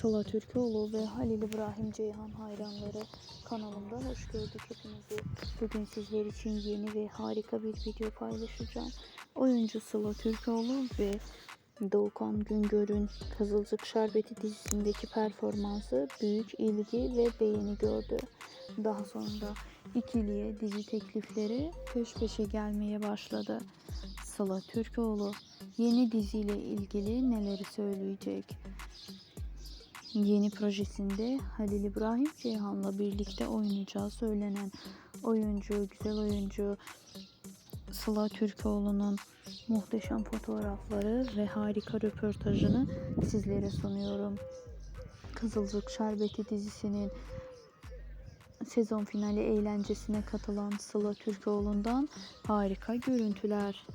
Sıla Türkoğlu ve Halil İbrahim Ceyhan hayranları kanalımda hoş gördük hepinizi. Bugün sizler için yeni ve harika bir video paylaşacağım. Oyuncu Sıla Türkoğlu ve Doğukan Güngör'ün Kızılcık Şerbeti dizisindeki performansı büyük ilgi ve beğeni gördü. Daha sonra ikiliye dizi teklifleri peş peşe gelmeye başladı. Sıla Türkoğlu yeni diziyle ilgili neleri söyleyecek? Yeni projesinde Halil İbrahim Ceyhan'la birlikte oynayacağı söylenen oyuncu, güzel oyuncu Sıla Türkoğlu'nun muhteşem fotoğrafları ve harika röportajını sizlere sunuyorum. Kızılcık Şerbeti dizisinin sezon finali eğlencesine katılan Sıla Türkoğlu'ndan harika görüntüler.